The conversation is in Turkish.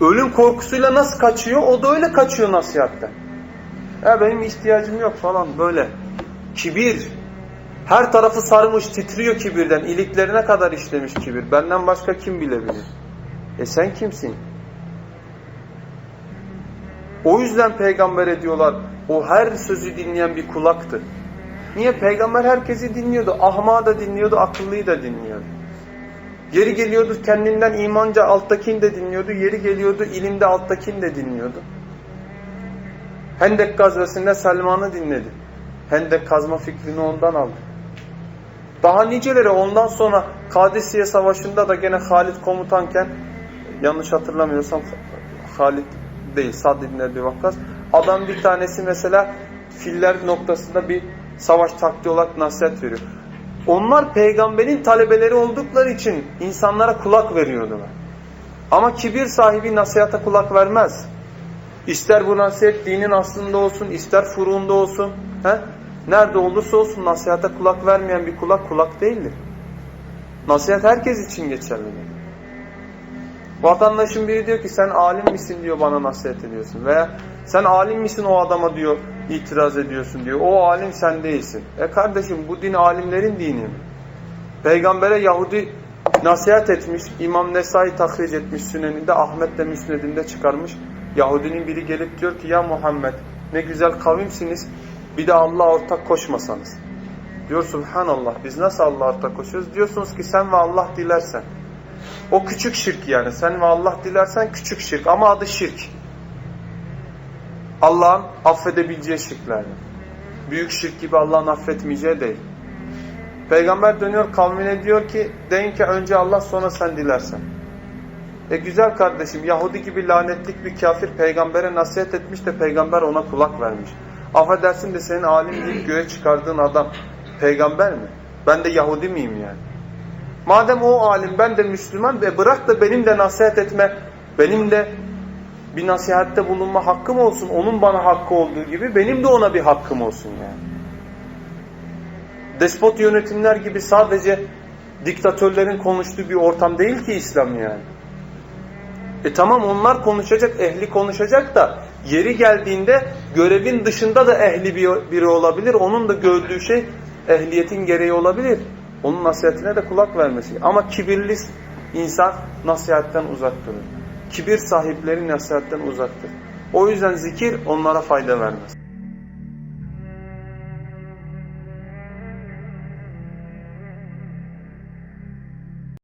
Ölüm korkusuyla nasıl kaçıyor? O da öyle kaçıyor nasihatten. Ya benim ihtiyacım yok falan böyle. Kibir. Her tarafı sarmış, titriyor kibirden. İliklerine kadar işlemiş kibir. Benden başka kim bilebilir? E sen kimsin? O yüzden peygambere diyorlar, o her sözü dinleyen bir kulaktı. Niye? Peygamber herkesi dinliyordu. Ahmağı da dinliyordu, akıllıyı da dinliyordu. Yeri geliyordu kendinden imanca alttakini de dinliyordu. Yeri geliyordu ilimde alttakini de dinliyordu. Hendek gazvesinde Selman'ı dinledi. Hendek kazma fikrini ondan aldı. Daha niceleri ondan sonra Kadisiye Savaşı'nda da gene Halid komutanken yanlış hatırlamıyorsam Halid değil Sad ibn Ebi Vakkas adam bir tanesi mesela filler noktasında bir savaş taktiği olarak nasihat veriyor. Onlar peygamberin talebeleri oldukları için insanlara kulak veriyordular. Ama kibir sahibi nasihata kulak vermez. İster bu nasihat dinin aslında olsun, ister furuunda olsun. He? Nerede olursa olsun nasihata kulak vermeyen bir kulak kulak değildir. Nasihat herkes için geçerlidir. Vatandaşın biri diyor ki sen alim misin diyor bana nasihat ediyorsun. Veya sen alim misin o adama diyor itiraz ediyorsun diyor. O alim sen değilsin. E kardeşim bu din alimlerin dini mi? Peygambere Yahudi nasihat etmiş. İmam Nesai tahric etmiş süneninde. Ahmet de müsnedinde çıkarmış. Yahudinin biri gelip diyor ki ya Muhammed ne güzel kavimsiniz. Bir de Allah'a ortak koşmasanız. Diyor subhanallah biz nasıl Allah'a ortak koşuyoruz? Diyorsunuz ki sen ve Allah dilersen. O küçük şirk yani. Sen ve Allah dilersen küçük şirk ama adı şirk. Allah'ın affedebileceği şirklerden. Büyük şirk gibi Allah'ın affetmeyeceği değil. Peygamber dönüyor kavmine diyor ki deyin ki önce Allah sonra sen dilersen. E güzel kardeşim Yahudi gibi lanetlik bir kafir peygambere nasihat etmiş de peygamber ona kulak vermiş. Affedersin de senin alim deyip göğe çıkardığın adam peygamber mi? Ben de Yahudi miyim yani? Madem o alim ben de Müslüman ve bırak da benim de nasihat etme, benim de bir nasihatte bulunma hakkım olsun. Onun bana hakkı olduğu gibi benim de ona bir hakkım olsun yani. Despot yönetimler gibi sadece diktatörlerin konuştuğu bir ortam değil ki İslam yani. E tamam onlar konuşacak, ehli konuşacak da yeri geldiğinde görevin dışında da ehli bir- biri olabilir. Onun da gördüğü şey ehliyetin gereği olabilir. Onun nasihatine de kulak vermesi. Ama kibirli insan nasihatten uzak durur. Kibir sahipleri nasihatten uzaktır. O yüzden zikir onlara fayda vermez.